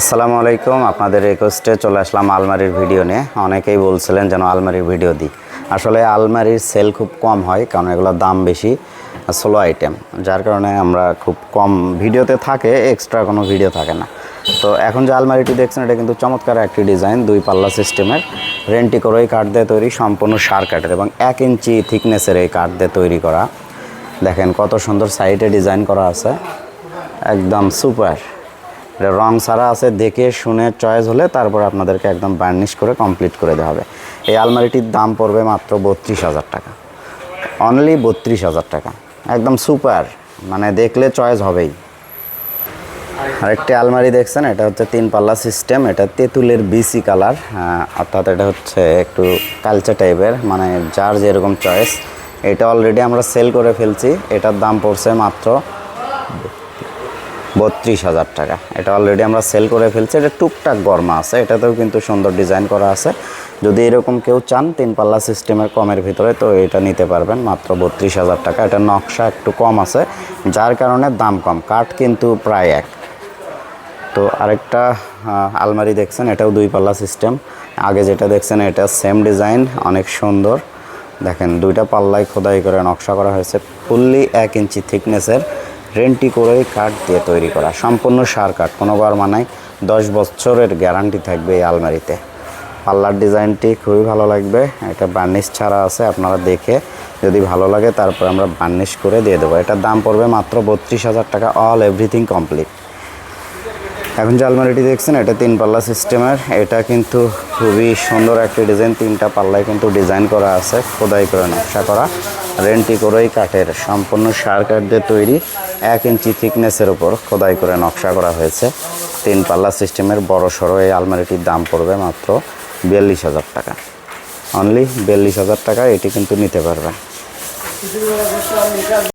আসসালামু আলাইকুম, আপনাদের রিকোয়েস্টে চলে আসলাম আলমারির ভিডিও নিয়ে। অনেকেই বলছিলেন যেন আলমারির ভিডিও দিই। আসলে আলমারির সেল খুব কম হয়, কারণ এগুলোর দাম বেশি স্লো আইটেম যার কারণে আমরা খুব কম ভিডিওতে থাকে এক্সট্রা কোনো ভিডিও থাকে না। তো এখন যে আলমারিটি দেখছেন, এটা কিন্তু চমৎকার একটি ডিজাইন দুই পাল্লা সিস্টেমের রেন্টি করে এই কাঠ দিয়ে তৈরি, সম্পূর্ণ সার কাঠের এবং এক ইঞ্চি থিকনেসের এই কাঠ দিয়ে তৈরি করা। দেখেন কত সুন্দর সাইডে ডিজাইন করা আছে। একদম সুপার এটা রং ছাড়া আছে, দেখে শুনে চয়েস হলে তারপর আপনাদেরকে একদম বার্নিশ করে কমপ্লিট করে দেওয়া হবে। এই আলমারিটির দাম পড়বে মাত্র বত্রিশ হাজার টাকা। অনলি বত্রিশ হাজার টাকা। একদম সুপার মানে দেখলে চয়েস হবেই। আরেকটি আলমারি দেখছেন, এটা হচ্ছে তিন পাল্লা সিস্টেম এটা তেঁতুলের বিসি কালার অর্থাৎ এটা হচ্ছে একটু কালচে টাইপের মানে যার যেরকম চয়েস এটা অলরেডি আমরা সেল করে ফেলছি, এটার দাম পড়ছে মাত্র বত্রিশ হাজার টাকা। এটা অলরেডি আমরা সেল করে ফেলছি। এটা টুকটাক গরমা আছে। এটাতেও কিন্তু সুন্দর ডিজাইন করা আছে। যদি এরকম কেউ চান, তিন পাল্লা সিস্টেমের কমের ভিতরে, তো এটা নিতে পারবেন। মাত্র বত্রিশ হাজার টাকা। এটা নকশা একটু কম আছে, যার কারণে দাম কম। কাঠ কিন্তু প্রায় এক। তো আরেকটা আলমারি দেখছেন, এটাও দুই পাল্লা সিস্টেম। আগে যেটা দেখছেন, এটা সেম ডিজাইন অনেক সুন্দর। দেখেন, দুইটা পাল্লায় খোদাই করে নকশা করা হয়েছে। ফুললি এক ইঞ্চি থিকনেসের রেন্টি করেই কাঠ দিয়ে তৈরি করা। সম্পূর্ণ সার কাঠ, কোনো নাই। দশ বছরের গ্যারান্টি থাকবে এই আলমারিতে। পাল্লার ডিজাইনটি খুবই ভালো লাগবে। এটা বার্নিশ ছাড়া আছে, আপনারা দেখে যদি ভালো লাগে তারপর আমরা বার্নিশ করে দিয়ে দেবো। এটার দাম পড়বে মাত্র বত্রিশ হাজার টাকা অল এভরিথিং কমপ্লিট এখন যে আলমারিটি দেখছেন, এটা তিন পাল্লা সিস্টেমের। এটা কিন্তু খুবই সুন্দর একটি ডিজাইন। তিনটা পাল্লায় কিন্তু ডিজাইন করা আছে, খোদাই করে নকশা করা। রেন্টি করেই কাঠের সম্পূর্ণ সার কাঠ দিয়ে তৈরি এক ইঞ্চি থিকনেসের উপর খোদাই করে নকশা করা হয়েছে। তিন পাল্লা সিস্টেমের বড় সড়ো এই আলমারিটির দাম পড়বে মাত্র বিয়াল্লিশ হাজার টাকা। অনলি বিয়াল্লিশ হাজার টাকা, এটি কিন্তু নিতে পারবেন।